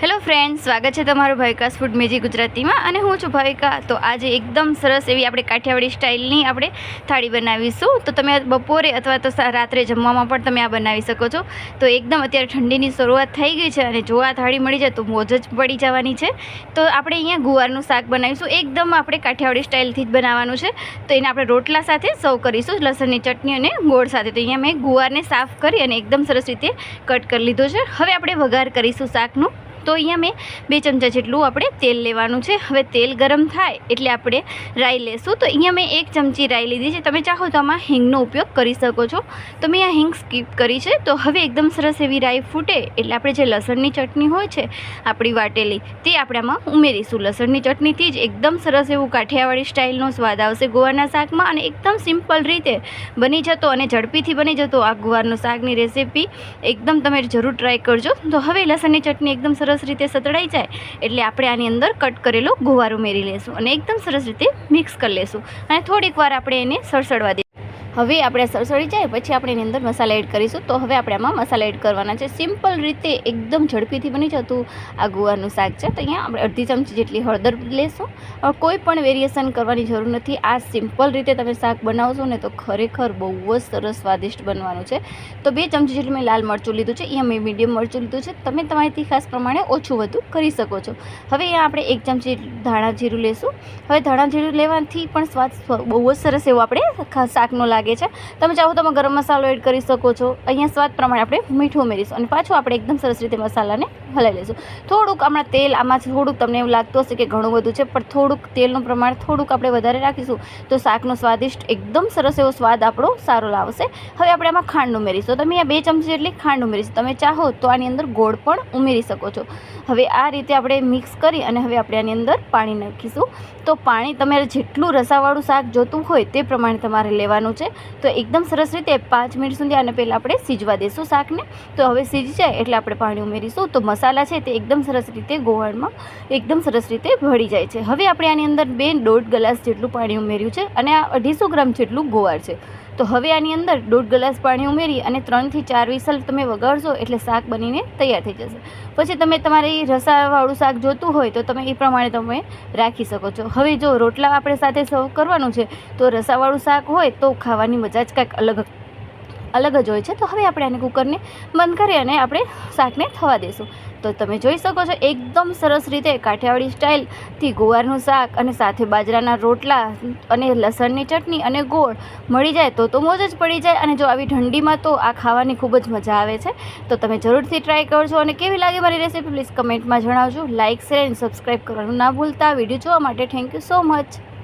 Hello friend સ્વાગત છે તમારું ભાવિકાસ ફૂડ મેજી ગુજરાતીમાં અને હું છું ભાવિકા તો આજે એકદમ સરસ એવી આપણે કાઠિયાવાડી સ્ટાઇલની આપણે થાળી બનાવીશું. તો તમે બપોરે અથવા તો રાત્રે જમવામાં પણ તમે આ બનાવી શકો છો. તો એકદમ અત્યારે ઠંડીની શરૂઆત થઈ ગઈ છે અને જો આ થાળી મળી જાય તો મોજ જ પડી જવાની છે. તો આપણે અહીંયા ગુવારનું શાક બનાવીશું. એકદમ આપણે કાઠિયાવાડી સ્ટાઇલથી જ બનાવવાનું છે. તો એને આપણે રોટલા સાથે સર્વ કરીશું, લસણની ચટણી અને ગોળ સાથે. તો અહીંયા મેં ગુવારને સાફ કરી અને એકદમ સરસ રીતે કટ કરી લીધો છે. હવે આપણે વઘાર કરીશું શાકનું. તો અહીંયા મેં બે ચમચા જેટલું આપણે તેલ લેવાનું છે. હવે તેલ ગરમ થાય એટલે આપણે રાઈ લેશું. તો અહીંયા મેં એક ચમચી રાઈ લીધી છે. તમે ચાહો તો આમાં હિંગનો ઉપયોગ કરી શકો છો. તો મેં આ હિંગ સ્કીપ કરી છે. તો હવે એકદમ સરસ એવી રાઈ ફૂટે એટલે આપણે જે લસણની ચટણી હોય છે, આપણી વાટેલી, તે આપણે આમાં ઉમેરીશું. લસણની ચટણીથી જ એકદમ સરસ એવું કાઠિયાવાડી સ્ટાઇલનો સ્વાદ આવશે ગોવાના શાકમાં અને એકદમ સિમ્પલ રીતે બની જતો અને ઝડપીથી બની જતો આ ગુવારનું શાકની રેસીપી એકદમ તમે જરૂર ટ્રાય કરજો. તો હવે લસણની ચટણી એકદમ સરસ રીતે સતળાઈ જાય એટલે આપણે આની અંદર કટ કરેલો ગુવાર ઉમેરી લેશું અને એકદમ સરસ રીતે મિક્સ કરી લેશું અને થોડીક વાર આપણે એને સળસળવા દે હવે આપણે સળસળી જાય, પછી આપણે એની અંદર મસાલા એડ કરીશું. તો હવે આપણે આમાં મસાલા એડ કરવાના છે. સિમ્પલ રીતે એકદમ ઝડપીથી બની જતું આ ગુવારનું શાક છે. તો અહીંયા આપણે અડધી ચમચી જેટલી હળદર લેશું. કોઈ પણ વેરિએશન કરવાની જરૂર નથી. આ સિમ્પલ રીતે તમે શાક બનાવશો ને તો ખરેખર બહુ જ સરસ સ્વાદિષ્ટ બનવાનું છે. તો બે ચમચી જેટલું મેં લાલ મરચું લીધું છે. અહીંયા મેં મીડિયમ મરચું લીધું છે. તમે તમારી તીખાસ પ્રમાણે ઓછું વધુ કરી શકો છો. હવે અહીંયા આપણે એક ચમચી ધાણા જીરું લેશું. હવે ધાણા જીરું લેવાથી પણ સ્વાદ બહુ જ સરસ એવો આપણે શાકનો લાગે છે. તમે ચાહો તમે ગરમ મસાલો એડ કરી શકો છો. અહીંયા સ્વાદ પ્રમાણે આપણે મીઠું ઉમેરીશું અને પાછું આપણે એકદમ સરસ રીતે મસાલાને હલાવી લઈશું. થોડુંક હમણાં તેલ આમાં થોડુંક તમને એવું લાગતું હશે કે ઘણું બધું છે, પણ થોડુંક તેલનું પ્રમાણ થોડુંક આપણે વધારે રાખીશું તો શાકનો સ્વાદિષ્ટ એકદમ સરસ એવો સ્વાદ આપણો સારો લાવશે. હવે આપણે આમાં ખાંડ ઉમેરીશું. તમે અહીંયા બે ચમચી જેટલી ખાંડ ઉમેરીશું. તમે ચાહો તો આની અંદર ગોળ પણ ઉમેરી શકો છો. હવે આ રીતે આપણે મિક્સ કરી અને હવે આપણે આની અંદર પાણી નાખીશું. તો પાણી તમારે જેટલું રસાવાળું શાક જોતું હોય તે પ્રમાણે તમારે લેવાનું છે. તો એકદમ સરસ રીતે પાંચ મિનિટ સુધી આને પહેલાં આપણે સીજવા દઈશું શાકને. તો હવે સીજી જાય એટલે આપણે પાણી ઉમેરીશું. તો મસાલા છે તે એકદમ સરસ રીતે ગોવાળમાં એકદમ સરસ રીતે ભળી જાય છે. હવે આપણે આની અંદર બે દોઢ ગ્લાસ જેટલું પાણી ઉમેર્યું છે અને આ અઢીસો ગ્રામ જેટલું ગોવાળ છે. તો હવે આની અંદર દોઢ ગ્લાસ પાણી ઉમેરી અને ત્રણથી ચાર વિસલ તમે વગાડશો એટલે શાક બનીને તૈયાર થઈ જશે. પછી તમે તમારે રસાવાળું શાક જોતું હોય તો તમે એ પ્રમાણે તમે રાખી શકો છો. હવે જો રોટલા આપણે સાથે સર્વ કરવાનું છે તો રસાવાળું શાક હોય તો ખાવાની મજા જ કાંઈક અલગ અલગ જ હોય છે. તો હવે આપણે આને કુકરને બંધ કરી અને આપણે શાકને થવા દઈશું. તો તમે જોઈ શકો છો, એકદમ સરસ રીતે કાઠિયાવાડી સ્ટાઇલથી ગુવારનું શાક અને સાથે બાજરાના રોટલા અને લસણની ચટણી અને ગોળ મળી જાય તો તો મોજ જ પડી જાય અને જો આવી ઠંડીમાં તો આ ખાવાની ખૂબ જ મજા આવે છે. તો તમે જરૂરથી ટ્રાય કરજો અને કેવી લાગે મારી રેસીપી પ્લીઝ કમેન્ટમાં જણાવજો. લાઇક, શેર અને સબસ્ક્રાઈબ કરવાનું ના ભૂલતા. વીડિયો જોવા માટે થેન્ક યુ સો મચ.